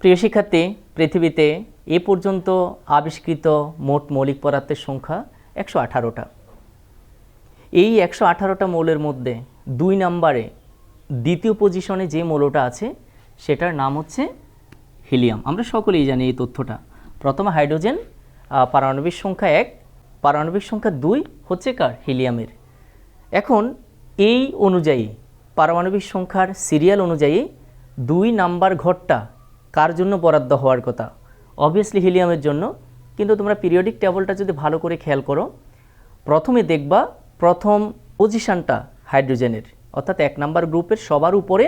প্রিয় শিক্ষার্থী, পৃথিবীতে এ পর্যন্ত আবিষ্কৃত মোট মৌলিক পদার্থের সংখ্যা একশো আঠারোটা। এই একশো আঠারোটা মৌলের মধ্যে দুই নম্বরে দ্বিতীয় পজিশনে যে মৌলটা আছে, সেটার নাম হচ্ছে হিলিয়াম। আমরা সকলেই জানি এই তথ্যটা। প্রথমে হাইড্রোজেন পারমাণবিক সংখ্যা এক, পারমাণবিক সংখ্যা দুই হচ্ছে কার? হিলিয়ামের। এখন এই অনুযায়ী, পারমাণবিক সংখ্যার সিরিয়াল অনুযায়ী দুই নাম্বার ঘরটা কার জন্য বরাদ্দ হওয়ার কথা? অবভিয়াসলি হিলিয়ামের জন্য। কিন্তু তোমরা পিরিয়ডিক টেবলটা যদি ভালো করে খেয়াল করো, প্রথমে দেখবা প্রথম পজিশনটা হাইড্রোজেনের অর্থাৎ এক নাম্বার গ্রুপের সবার উপরে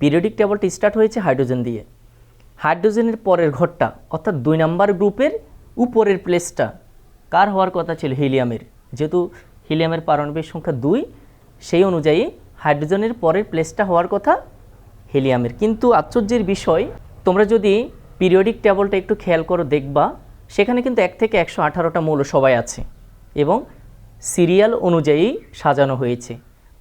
পিরিয়ডিক টেবলটা স্টার্ট হয়েছে হাইড্রোজেন দিয়ে। হাইড্রোজেনের পরের ঘরটা, অর্থাৎ দুই নাম্বার গ্রুপের উপরের প্লেসটা কার হওয়ার কথা ছিল? হিলিয়ামের যেহেতু হিলিয়ামের পারমাণবিক সংখ্যা দুই, সেই অনুযায়ী হাইড্রোজেনের পরের প্লেসটা হওয়ার কথা হিলিয়ামের কিন্তু আশ্চর্যের বিষয় তোমরা যদি পিরিয়ডিক টেবলটা একটু খেয়াল করো দেখবা, সেখানে কিন্তু এক থেকে একশো আঠারোটা মৌল সবাই আছে এবং সিরিয়াল অনুযায়ী সাজানো হয়েছে।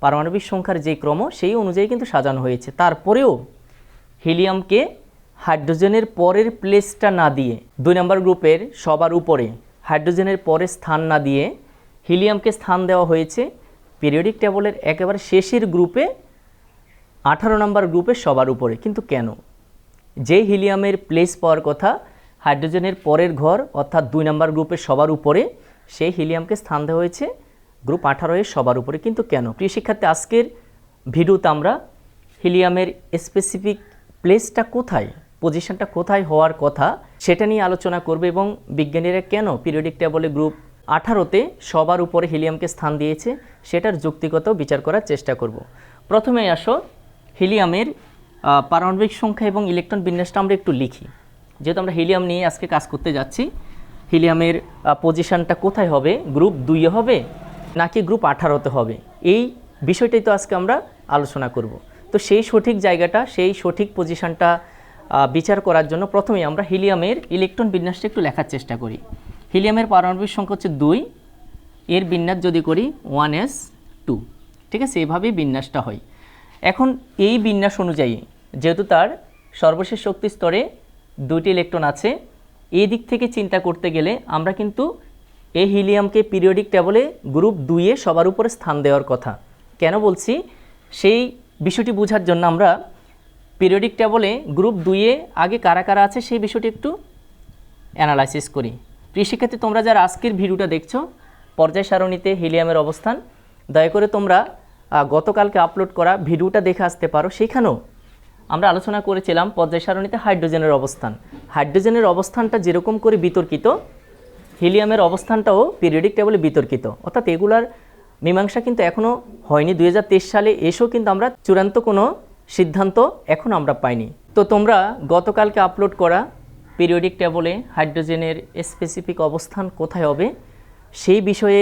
পারমাণবিক সংখ্যার যে ক্রম, সেই অনুযায়ী কিন্তু সাজানো হয়েছে। তারপরেও হিলিয়ামকে হাইড্রোজেনের পরের প্লেসটা না দিয়ে, দুই নম্বর গ্রুপের সবার উপরে হাইড্রোজেনের পরে স্থান না দিয়ে হিলিয়ামকে স্থান দেওয়া হয়েছে। পিরিয়ডিক টেবলের একেবারে শেষের গ্রুপে আঠারো নম্বর গ্রুপে সবার উপরে। কিন্তু কেন? যে হিলিয়ামের প্লেস পাওয়ার কথা হাইড্রোজেনের পরের ঘর, অর্থাৎ দুই নম্বর গ্রুপের সবার উপরে, সেই হিলিয়ামকে স্থান দেওয়া হয়েছে। গ্রুপ আঠারো এর সবার উপরে। কিন্তু কেন? প্রিয় শিক্ষার্থী, আজকের ভিডিওতে আমরা হিলিয়ামের স্পেসিফিক প্লেসটা কোথায় পজিশনটা কোথায় হওয়ার কথা, সেটা নিয়ে আলোচনা করবে এবং বিজ্ঞানীরা কেন পিরিয়ডিক টেবলে গ্রুপ আঠারোতে সবার উপরে হিলিয়ামকে স্থান দিয়েছে, সেটার যুক্তিগত বিচার করার চেষ্টা করব। প্রথমে আসো হিলিয়ামের পারমাণবিক সংখ্যা এবং ইলেকট্রন বিন্যাসটা আমরা একটু লিখি। যেহেতু আমরা হিলিয়াম নিয়ে আজকে কাজ করতে যাচ্ছি, হিলিয়ামের পজিশনটা কোথায় হবে? গ্রুপ দুইয়ে হবে নাকি গ্রুপ আঠারোতে হবে? এই বিষয়টাই তো আজকে আমরা আলোচনা করব। তো সেই সঠিক জায়গাটা, সেই সঠিক পজিশানটা বিচার করার জন্য প্রথমে আমরা হিলিয়ামের ইলেকট্রন বিন্যাসটা একটু লেখার চেষ্টা করি। হিলিয়ামের পারমাণবিক সংখ্যা হচ্ছে দুই, এর বিন্যাস যদি করি ওয়ান এস টু। ঠিক আছে? এভাবেই বিন্যাসটা হয়। এখন এই বিন্যাস অনুযায়ী যেহেতু তার সর্বশেষ শক্তি স্তরে দুইটি ইলেকট্রন আছে, এই দিক থেকে চিন্তা করতে গেলে আমরা কিন্তু এই হিলিয়ামকে পিরিয়ডিক টেবলে গ্রুপ দুইয়ে সবার উপরে স্থান দেওয়ার কথা। কেন বলছি? সেই বিষয়টি বোঝার জন্য আমরা পিরিয়ডিক টেবলে গ্রুপ দুইয়ে আগে কারা কারা আছে সেই বিষয়টি একটু অ্যানালাইসিস করি। প্রিয় শিক্ষার্থী, তোমরা যারা আজকের ভিডিওটা দেখছ, পর্যায় সারণীতে হিলিয়ামের অবস্থান, দয়া করে তোমরা গতকালকে আপলোড করা ভিডিওটা দেখে আসতে পারো। সেখানেও আমরা আলোচনা করেছিলাম পর্যায় সারণীতে হাইড্রোজেনের অবস্থান। হাইড্রোজেনের অবস্থানটা যেরকম করে বিতর্কিত, হিলিয়ামের অবস্থানটাও পিরিয়ডিক টেবলে বিতর্কিত। অর্থাৎ এগুলার মীমাংসা কিন্তু এখনও হয়নি। দু হাজার তেইশ সালে এসেও কিন্তু আমরা চূড়ান্ত কোনো সিদ্ধান্ত এখন আমরা পাইনি। তো তোমরা গতকালকে আপলোড করা পিরিয়ডিক টেবলে হাইড্রোজেনের স্পেসিফিক অবস্থান কোথায় হবে, সেই বিষয়ে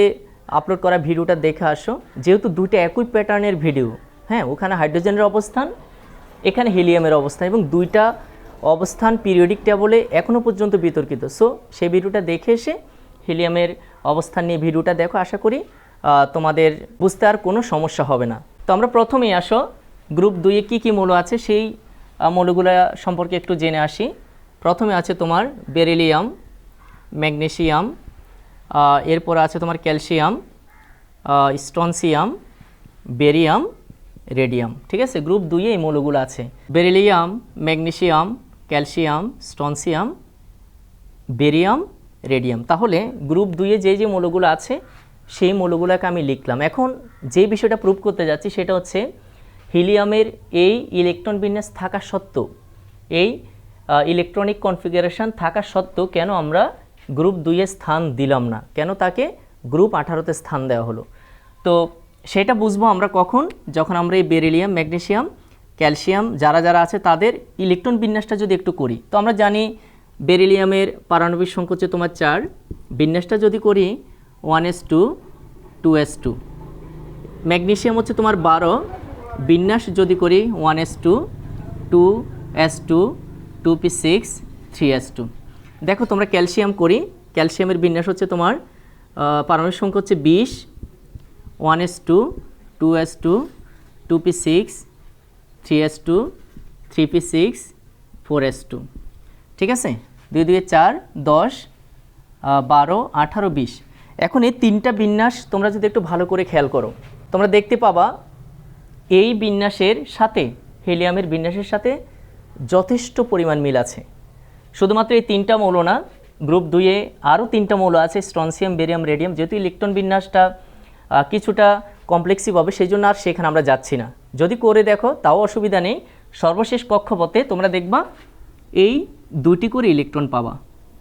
আপলোড করা ভিডিওটা দেখে আসো। যেহেতু দুটো একই প্যাটার্নের ভিডিও হ্যাঁ ওখানে হাইড্রোজেনের অবস্থান এখানে হিলিয়ামের অবস্থান এবং দুইটা অবস্থান পিরিয়ডিক টেবলে এখনও পর্যন্ত বিতর্কিত। সো সেই ভিডিওটা দেখে এসে হিলিয়ামের অবস্থান নিয়ে ভিডিওটা দেখো আশা করি তোমাদের বুঝতে আর কোনো সমস্যা হবে না। তো আমরা প্রথমেই আসো গ্রুপ দুইয়ে কী কী মৌল আছে সেই মৌলগুলো সম্পর্কে একটু জেনে আসি। প্রথমে আছে তোমার বেরিলিয়াম ম্যাগনেসিয়াম আহ, এরপর আছে তোমার ক্যালসিয়াম স্টনসিয়াম বেরিয়াম রেডিয়াম, ঠিক আছে? গ্রুপ দুইয়ে এই মৌলগুলো আছে। Beryllium, magnesium, calcium, strontium, barium, radium. তাহলে গ্রুপ দুইয়ে যে যে মৌলগুলো আছে, সেই মৌলগুলোকে আমি লিখলাম। এখন যে বিষয়টা প্রুভ করতে যাচ্ছি সেটা হচ্ছে হিলিয়ামের এই ইলেকট্রন বিন্যাস থাকা সত্ত্বেও, এই ইলেকট্রনিক কনফিগারেশন থাকা সত্ত্বেও কেন আমরা গ্রুপ দুইয়ে স্থান দিলাম না? কেন তাকে গ্রুপ আঠারোতে স্থান দেওয়া হলো? তো সেটা বুঝব আমরা কখন, যখন আমরা এই বেরিলিয়াম, ম্যাগনেসিয়াম, ক্যালসিয়াম, যারা যারা আছে তাদের ইলেকট্রন বিন্যাসটা যদি একটু করি। তো আমরা জানি বেরিলিয়ামের পারমাণবিক হচ্ছে তোমার চার, বিন্যাসটা যদি করি one s two two s two magnesium হচ্ছে তোমার বারো, বিন্যাস যদি করি one s two two s two two p six three s two দেখো তোমরা ক্যালসিয়াম করি, ক্যালসিয়ামের বিন্যাস হচ্ছে তোমার পারমাণবিক সংখ্যা হচ্ছে বিশ one s two two s two two p six three s two three p six four s two ঠিক আছে? দুই দুই চার, দশ বারো, আঠারো, বিশ। এখন এই তিনটা বিন্যাস তোমরা যদি একটু ভালো করে খেয়াল করো, তোমরা দেখতে পাবা এই বিন্যাসের সাথে, হিলিয়ামের বিন্যাসের সাথে যথেষ্ট পরিমাণ মিল আছে। শুধুমাত্র এই তিনটা মৌল না, গ্রুপ দুইয়ে আরও তিনটা মৌল আছে, স্ট্রনসিয়াম, বেরিয়াম, রেডিয়াম, যেহেতু ইলেকট্রন বিন্যাসটা কিছুটা কমপ্লেক্সিভ হবে, সেই জন্য আর সেখানে আমরা যাচ্ছি না। যদি করে দেখো, তাও অসুবিধা নেই। সর্বশেষ কক্ষপথে তোমরা দেখবা, এই দুটি করে ইলেকট্রন পাবা।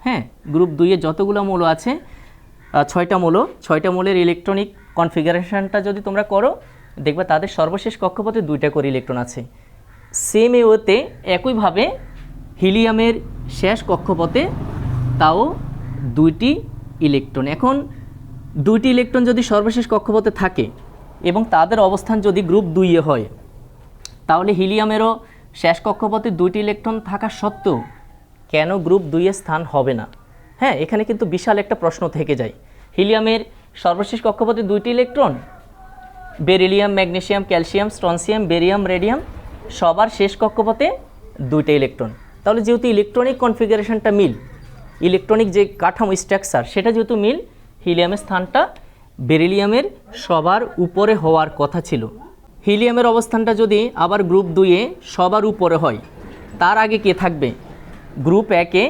হ্যাঁ গ্রুপ দুইয়ে যতগুলো মৌল আছে ছয়টা মৌল ছয়টা মৌলের ইলেকট্রনিক কনফিগারেশনটা যদি তোমরা করো, দেখবা তাদের সর্বশেষ কক্ষপথে দুইটা করে ইলেকট্রন আছে। সেম এ ওতে একইভাবে হিলিয়ামের শেষ কক্ষপথে তাও দুইটি ইলেকট্রন এখন দুইটি ইলেকট্রন যদি সর্বশেষ কক্ষপথে থাকে এবং তাদের অবস্থান যদি গ্রুপ দুইয়ে হয়, তাহলে হিলিয়ামেরও শেষ কক্ষপথে দুইটি ইলেকট্রন থাকা সত্ত্বেও কেন গ্রুপ দুইয়ে স্থান হবে না? হ্যাঁ এখানে কিন্তু বিশাল একটা প্রশ্ন থেকে যায়। হিলিয়ামের সর্বশেষ কক্ষপথে দুইটি electron? Beryllium, magnesium, calcium, strontium, barium, radium, সবার শেষ কক্ষপথে দুইটা ইলেকট্রন। তাহলে যেহেতু ইলেকট্রনিক কনফিগারেশনটা মিল, ইলেকট্রনিক যে কাঠামো স্ট্রাকচার, সেটা যেহেতু মিল হিলিয়ামের স্থানটা বেরিলিয়ামের সবার উপরে হওয়ার কথা ছিল। হিলিয়ামের অবস্থানটা যদি আবার গ্রুপ দুইয়ে সবার উপরে হয়, তার আগে কে থাকবে? গ্রুপ একে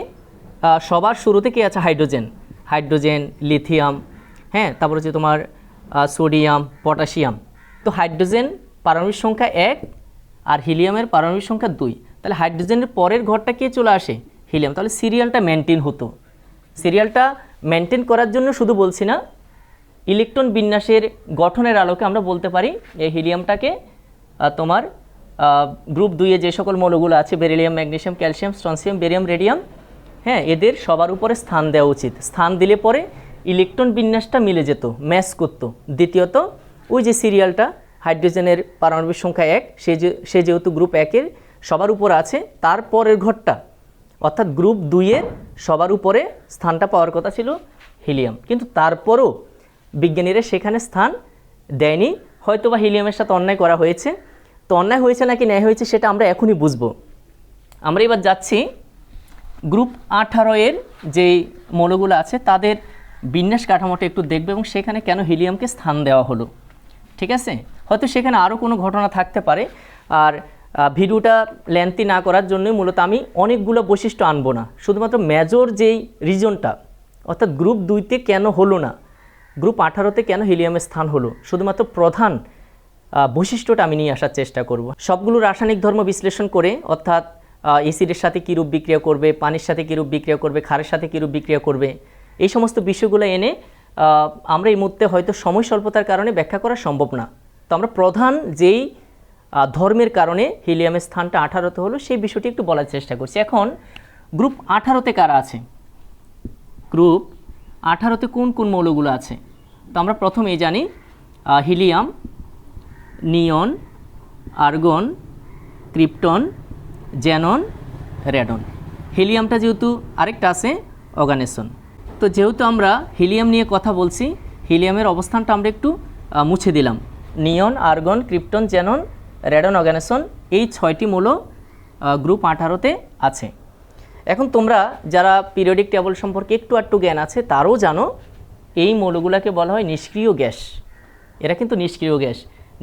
সবার শুরুতে কে আছে? হাইড্রোজেন। হাইড্রোজেন, লিথিয়াম হ্যাঁ তারপর হচ্ছে তোমার সোডিয়াম, পটাশিয়াম। তো হাইড্রোজেন পারমাণবিক সংখ্যা এক আর হিলিয়ামের পারমাণবিক সংখ্যা দুই। তাহলে হাইড্রোজেনের পরের ঘরটা কে চলে আসে? হিলিয়াম। তাহলে সিরিয়ালটা মেনটেন হতো। সিরিয়ালটা মেনটেন করার জন্য শুধু বলছি না, ইলেকট্রন বিন্যাসের গঠনের আলোকে আমরা বলতে পারি এই হিলিয়ামটাকে তোমার গ্রুপ দুইয়ে যে সকল মৌলগুলো আছে, beryllium magnesium calcium, strontium, barium, radium হ্যাঁ এদের সবার উপরে স্থান দেওয়া উচিত। স্থান দিলে পরে ইলেকট্রন বিন্যাসটা মিলে যেত, ম্যাচ করত। দ্বিতীয়ত, ওই যে সিরিয়ালটা, হাইড্রোজেনের পারমাণবিক সংখ্যা এক, সে যে সে যেহেতু গ্রুপ একের সবার উপর আছে, তার পরের ঘরটা অর্থাৎ গ্রুপ দুইয়ের সবার উপরে স্থানটা পাওয়ার কথা ছিল হিলিয়াম। কিন্তু তারপরও বিজ্ঞানীরা সেখানে স্থান দেয়নি। হয়তো বা হিলিয়ামের সাথে অন্যায় করা হয়েছে। তো অন্যায় হয়েছে নাকি ন্যায় হয়েছে সেটা আমরা এখনই বুঝব। আমরা এবার যাচ্ছি গ্রুপ আঠারো এর যে মৌলগুলো আছে, তাদের বিন্যাস কাঠামোটা একটু দেখবে এবং সেখানে কেন হিলিয়ামকে স্থান দেওয়া হলো। ঠিক আছে? হয়তো সেখানে আরও কোনো ঘটনা থাকতে পারে। আর ভিডিওটা লেন্থি না করার জন্যই মূলত আমি অনেকগুলো বৈশিষ্ট্য আনব না। শুধুমাত্র মেজর যেই রিজনটা অর্থাৎ গ্রুপ দুইতে কেন হলো না গ্রুপ আঠারোতে কেন হিলিয়ামের স্থান হলো, শুধুমাত্র প্রধান বৈশিষ্ট্যটা আমি নিয়ে আসার চেষ্টা করব। সবগুলো রাসায়নিক ধর্ম বিশ্লেষণ করে, অর্থাৎ এসিডের সাথে কীরূপ বিক্রিয়া করবে, পানির সাথে কীরূপ বিক্রিয়া করবে, ক্ষারের সাথে কীরূপ বিক্রিয়া করবে, এই সমস্ত বিষয়গুলো এনে আমরা এই মুহূর্তে হয়তো সময় স্বল্পতার কারণে ব্যাখ্যা করা সম্ভব না। তো আমরা প্রধান যেই ধর্মের কারণে হিলিয়ামের স্থানটা আঠারোতে হলো, সেই বিষয়টি একটু বলার চেষ্টা করছি। এখন, গ্রুপ আঠারোতে কারা আছে? গ্রুপ আঠারোতে কোন কোন মৌলগুলো আছে? তো আমরা প্রথমেই জানি helium, neon, argon, krypton xenon radon. হিলিয়ামটা যেহেতু আরেকটা আছে অর্গানেশন তো যেহেতু আমরা হিলিয়াম নিয়ে কথা বলছি, হিলিয়ামের অবস্থানটা আমরা একটু মুছে দিলাম। Neon, argon, krypton xenon radon oganesson এই ছয়টি মৌল গ্রুপ আঠারোতে আছে। এখন তোমরা যারা পিরিয়ডিক টেবল সম্পর্কে একটু একটু জ্ঞান আছে, তারও জানো, এই মৌলগুলোকে বলা হয় নিষ্ক্রিয় গ্যাস। এরা কিন্তু নিষ্ক্রিয় gas.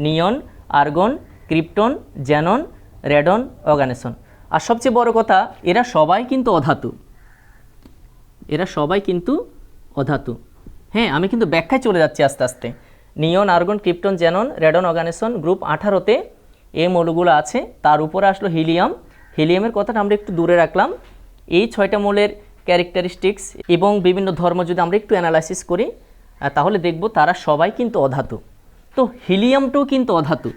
Neon, argon, krypton xenon radon oganesson আর সবচেয়ে বড় কথা, এরা সবাই কিন্তু অধাতু। এরা সবাই কিন্তু অধাতু। হ্যাঁ আমি কিন্তু ব্যাখ্যায় চলে যাচ্ছি আস্তে আস্তে। Neon, argon, krypton xenon radon oganesson group আঠারোতে এই মৌলগুলো আছে, তার উপরে আসলো হিলিয়াম। হিলিয়ামের কথাটা আমরা একটু দূরে রাখলাম। এই ছয়টা মৌলের ক্যারেক্টারিস্টিক্স এবং বিভিন্ন ধর্ম যদি আমরা একটু অ্যানালাইসিস করি তাহলে দেখব তারা সবাই কিন্তু অধাতু। তো হিলিয়ামটাও কিন্তু অধাতু।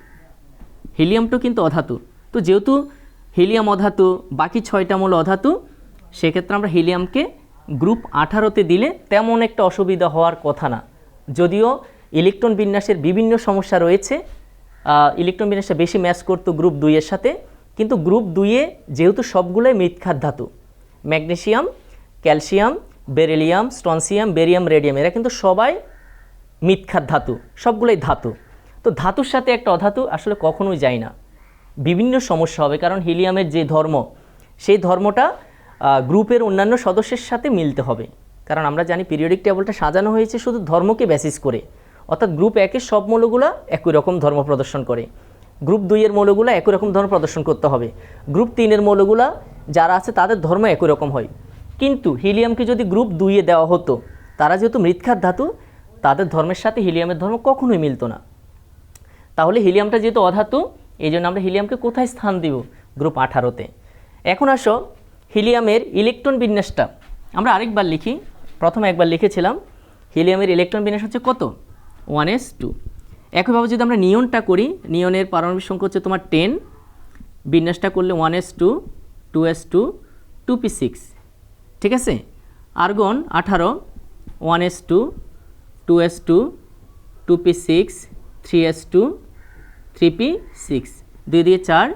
হিলিয়ামটাও কিন্তু অধাতু। তো যেহেতু হিলিয়াম অধাতু, বাকি ছয়টা মূল অধাতু, সেক্ষেত্রে আমরা হিলিয়ামকে গ্রুপ আঠারোতে দিলে তেমন একটা অসুবিধা হওয়ার কথা না। যদিও ইলেকট্রন বিন্যাসের বিভিন্ন সমস্যা রয়েছে ইলেকট্রন বিন্যাসটা বেশি ম্যাচ করতো গ্রুপ দুইয়ের সাথে। কিন্তু গ্রুপ দুইয়ে যেহেতু সবগুলোই মৃৎখাত ধাতু magnesium calcium beryllium strontium barium radium এরা কিন্তু সবাই মিথ্যার ধাতু, সবগুলোই ধাতু। তো ধাতুর সাথে একটা অধাতু আসলে কখনোই যায় না। বিভিন্ন সমস্যা হবে, কারণ হিলিয়ামের যে ধর্ম, সেই ধর্মটা গ্রুপের অন্যান্য সদস্যের সাথে মিলতে হবে। কারণ আমরা জানি পিরিয়ডিক টেবলটা সাজানো হয়েছে শুধু ধর্মকে বেসিস করে। অর্থাৎ গ্রুপ একের সব মৌলগুলো একই রকম ধর্ম প্রদর্শন করে। গ্রুপ দুইয়ের মৌলগুলো একই রকম ধর্ম প্রদর্শন করতে হবে। গ্রুপ তিনের মৌলগুলো যারা আছে তাদের ধর্ম একই রকম হয়। কিন্তু হিলিয়ামকে যদি গ্রুপ দুইয়ে দেওয়া হতো, তারা যেহেতু মৃৎখাত ধাতু, তাদের ধর্মের সাথে হিলিয়ামের ধর্ম কখনোই মিলতো না। তাহলে হিলিয়ামটা যেহেতু অধাতু এই জন্য আমরা হিলিয়ামকে কোথায় স্থান দিব? গ্রুপ আঠারোতে। এখন আসো হিলিয়ামের ইলেকট্রন বিন্যাসটা। আমরা আরেকবার লিখি। প্রথমে একবার লিখেছিলাম, হিলিয়ামের ইলেকট্রন বিন্যাস হচ্ছে কত? ওয়ান এস টু একইভাবে যদি আমরা নিয়নটা করি, নিয়নের পারমাণবিক সংখ্যা হচ্ছে তোমার টেন বিন্যাসটা করলে one s two two s two two p six ঠিক আছে? আর্গন আঠারো one s two two s two two p six three s two three p six দুই দিয়ে চার,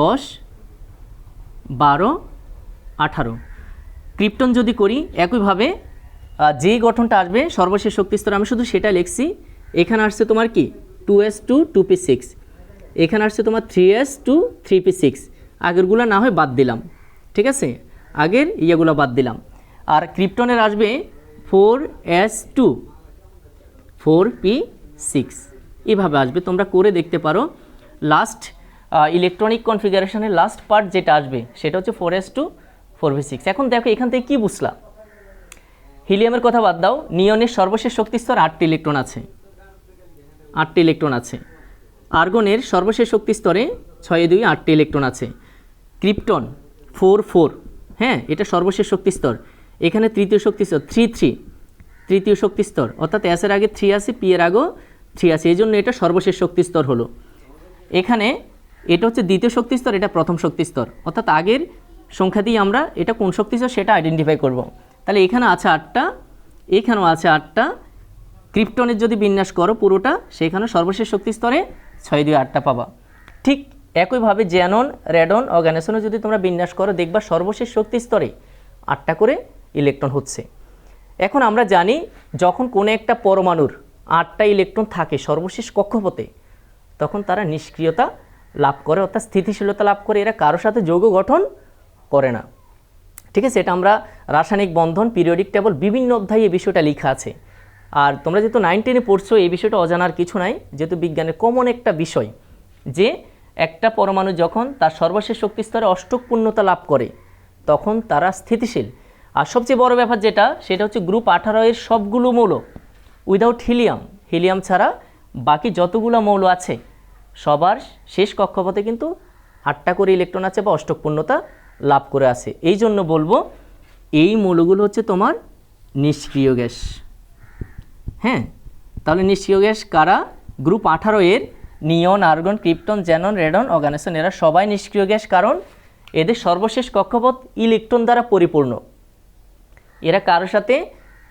দশ, বারো, আঠারো। ক্রিপ্টন যদি করি, একইভাবে যেই গঠনটা আসবে, সর্বশেষ শক্তি স্তর, আমি শুধু সেটা লিখছি। এখানে আসছে তোমার কি? Two s two two p six এখানে আসছে তোমার three s two three p six আগেরগুলো না হয় বাদ দিলাম, ঠিক আছে? আগের ইয়েগুলো বাদ দিলাম। আর ক্রিপ্টনের আসবে four s two four p six এভাবে আসবে, তোমরা করে দেখতে পারো। লাস্ট ইলেকট্রনিক কনফিগারেশনের লাস্ট পার্ট যেটা আসবে, সেটা হচ্ছে four s two four v six এখন দেখো, এখান থেকে কী বুঝলাম হিলিয়ামের কথা বাদ দাও, নিয়নের সর্বশেষ শক্তিস্তর আটটি ইলেকট্রন আছে। আটটি ইলেকট্রন আছে। আর্গনের সর্বশেষ শক্তি স্তরে ছয় দুই আটটি ইলেকট্রন আছে। ক্রিপ্টন, ফোর ফোর হ্যাঁ এটা সর্বশেষ শক্তি স্তর এখানে তৃতীয় শক্তি স্তর থ্রি থ্রি, তৃতীয় শক্তি স্তর অর্থাৎ এসের আগে থ্রি আছে পি এর আগেও থ্রি আছে। এই জন্য এটা সর্বশেষ শক্তি স্তর হলো। এখানে এটা হচ্ছে দ্বিতীয় শক্তি স্তর এটা প্রথম শক্তি স্তর অর্থাৎ আগের সংখ্যা দিয়ে আমরা এটা কোন শক্তি স্তর সেটা আইডেন্টিফাই করব। তাহলে এখানে আছে আটটা, এখানেও আছে আটটা। ক্রিপ্টনের যদি বিন্যাস করো পুরোটা, সেখানে সর্বশেষ শক্তি স্তরে ছয় দুই আটটা পাবা। ঠিক একইভাবে জ্যানন রেডন অর্গানেশনও যদি তোমরা বিন্যাস করো, দেখবা সর্বশেষ শক্তি স্তরে আটটা করে ইলেকট্রন হচ্ছে। এখন আমরা জানি যখন কোনো একটা পরমাণুর আটটা ইলেকট্রন থাকে সর্বশেষ কক্ষপথে, তখন তারা নিষ্ক্রিয়তা লাভ করে অর্থাৎ স্থিতিশীলতা লাভ করে। এরা কারোর সাথে যৌগ গঠন করে না। ঠিক আছে, এটা আমরা রাসায়নিক বন্ধন পিরিয়ডিক টেবল বিভিন্ন অধ্যায়ে এই বিষয়টা লেখা আছে। আর তোমরা যেহেতু নাইন টেনে পড়ছো, এই বিষয়টা অজানার কিছু নাই। যেহেতু বিজ্ঞানের কমন একটা বিষয়, যে একটা পরমাণু যখন তার সর্বশেষ শক্তি স্তরে অষ্টক লাভ করে, তখন তারা স্থিতিশীল। আর সবচেয়ে বড় ব্যাপার যেটা, সেটা হচ্ছে গ্রুপ আঠারো এর সবগুলো মৌল উইদাউট হিলিয়াম হিলিয়াম ছাড়া বাকি যতগুলো মৌল আছে, সবার শেষ কক্ষপথে কিন্তু আটটা করে ইলেকট্রন আছে বা অষ্টক পূর্ণতা লাভ করে আছে। এই জন্য বলব, এই মৌলগুলো হচ্ছে তোমার নিষ্ক্রিয় গ্যাস। হ্যাঁ? তাহলে নিষ্ক্রিয় গ্যাস কারা? গ্রুপ আঠারো এর neon, argon, krypton xenon radon oganesson এরা সবাই নিষ্ক্রিয় গ্যাস। কারণ এদের সর্বশেষ কক্ষপথ ইলেকট্রন দ্বারা পরিপূর্ণ। এরা কারোর সাথে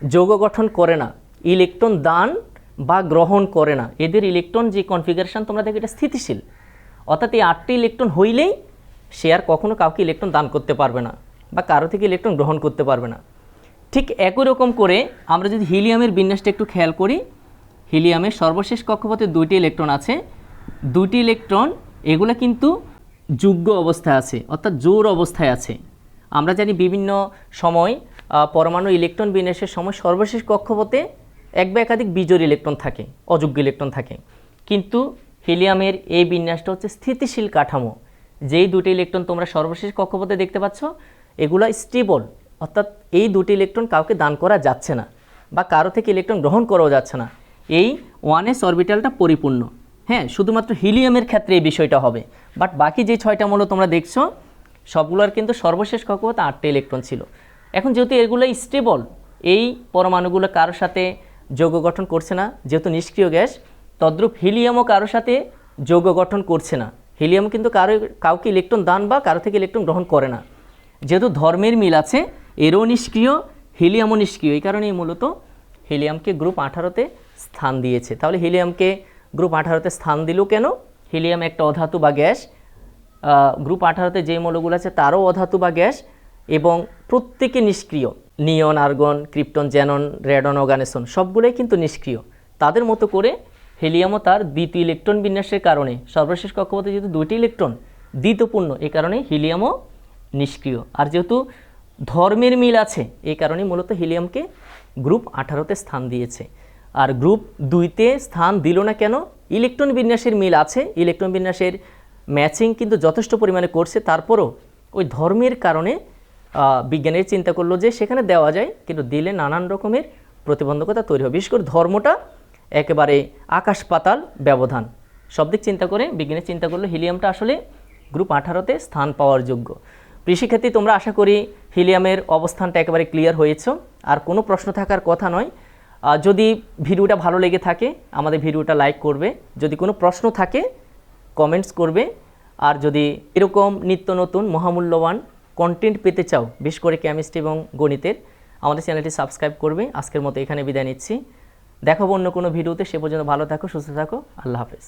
যৌগ গঠন করে না। ইলেকট্রন দান বা গ্রহণ করে না। এদের ইলেকট্রন যে কনফিগারেশন, তোমরা দেখো এটা স্থিতিশীল। অর্থাৎ এই আটটি ইলেকট্রন হইলেই সে আর কখনো কাউকে ইলেকট্রন দান করতে পারবে না বা কারও থেকে ইলেকট্রন গ্রহণ করতে পারবে না। ঠিক একই রকম করে আমরা যদি হিলিয়ামের বিন্যাসটা একটু খেয়াল করি, হিলিয়ামের সর্বশেষ কক্ষপথে দুইটি ইলেকট্রন আছে। দুইটি ইলেকট্রন এগুলো কিন্তু যোগ্য অবস্থায় আছে, অর্থাৎ জোর অবস্থায় আছে। আমরা জানি বিভিন্ন সময় পরমাণু ইলেকট্রন বিন্যাসের সময় সর্বশেষ কক্ষপথে এক বা একাধিক বিজোর ইলেকট্রন থাকে, অযোগ্য ইলেকট্রন থাকে। কিন্তু হিলিয়ামের এই বিন্যাসটা হচ্ছে স্থিতিশীল কাঠামো। যেই দুটি ইলেকট্রন তোমরা সর্বশেষ কক্ষপথে দেখতে পাচ্ছ, এগুলো স্টেবল অর্থাৎ এই দুটি ইলেকট্রন কাউকে দান করা যাচ্ছে না বা কারও থেকে ইলেকট্রন গ্রহণ করাও যাচ্ছে না। এই ওয়ান এস অরবিটালটা পরিপূর্ণ। হ্যাঁ শুধুমাত্র হিলিয়ামের ক্ষেত্রে এই বিষয়টা হবে। বাট বাকি যে ছয়টা মূল তোমরা দেখছ, সবগুলোর কিন্তু সর্বশেষ কক্ষপথে আটটা ইলেকট্রন ছিল। এখন যেহেতু এগুলো স্টেবল এই পরমাণুগুলো কারোর সাথে যৌগ গঠন করছে না, যেহেতু নিষ্ক্রিয় গ্যাস, তদ্রূপ হিলিয়ামও কারোর সাথে যৌগ গঠন করছে না। হিলিয়াম কিন্তু কারও কাউকে ইলেকট্রন দান বা কারও থেকে ইলেকট্রন গ্রহণ করে না। যেহেতু ধর্মের মিল আছে, এরও নিষ্ক্রিয়, হিলিয়ামও নিষ্ক্রিয়। এই কারণেই মূলত হিলিয়ামকে গ্রুপ আঠারোতে স্থান দিয়েছে। তাহলে হিলিয়ামকে গ্রুপ আঠারোতে স্থান দিল কেন? হিলিয়াম একটা অধাতু বা গ্যাস। গ্রুপ আঠারোতে যে মৌলগুলো আছে, তারও অধাতু বা গ্যাস এবং প্রত্যেকে নিষ্ক্রিয়। Neon, argon, krypton xenon radon oganesson সবগুলোই কিন্তু নিষ্ক্রিয়। তাদের মতো করে হেলিয়ামও তার দ্বিতীয় ইলেকট্রন বিন্যাসের কারণে। সর্বশেষ কক্ষপথে যেহেতু দুইটি ইলেকট্রন দ্বিতপূর্ণ এই কারণে হিলিয়ামও নিষ্ক্রিয়। আর যেহেতু ধর্মের মিল আছে এই কারণে মূলত হিলিয়ামকে গ্রুপ আঠারোতে স্থান দিয়েছে। আর গ্রুপ দুইতে স্থান দিল না কেন, ইলেকট্রন বিন্যাসের মিল আছে, ইলেকট্রন বিন্যাসের ম্যাচিং কিন্তু যথেষ্ট পরিমাণে করছে। তারপরও ওই ধর্মের কারণে বিজ্ঞানের চিন্তা করল যে সেখানে দেওয়া যায়, কিন্তু দিলে নানান রকমের প্রতিবন্ধকতা তৈরি হবে বিশেষ করে ধর্মটা একেবারে আকাশ পাতাল ব্যবধান। সব দিক চিন্তা করে বিজ্ঞানের চিন্তা করল হিলিয়ামটা আসলে গ্রুপ আঠারোতে স্থান পাওয়ার যোগ্য। কৃষিক্ষেত্রে তোমরা আশা করি হিলিয়ামের অবস্থানটা একেবারে ক্লিয়ার হয়েছ। আর কোনো প্রশ্ন থাকার কথা নয়। যদি ভিডিওটা ভালো লেগে থাকে, আমাদের ভিডিওটা লাইক করবে। যদি কোনো প্রশ্ন থাকে, কমেন্টস করবে। আর যদি এরকম নিত্য নতুন মহামূল্যবান কন্টেন্ট পেতে চাও, বিশেষ করে কেমিস্ট্রি এবং গণিতের, আমাদের চ্যানেলটি সাবস্ক্রাইব করবে। আজকের মতো এখানে বিদায় নিচ্ছি। দেখাবো অন্য কোনো ভিডিওতে সে পর্যন্ত ভালো থাকো সুস্থ থাকো আল্লাহ হাফেজ।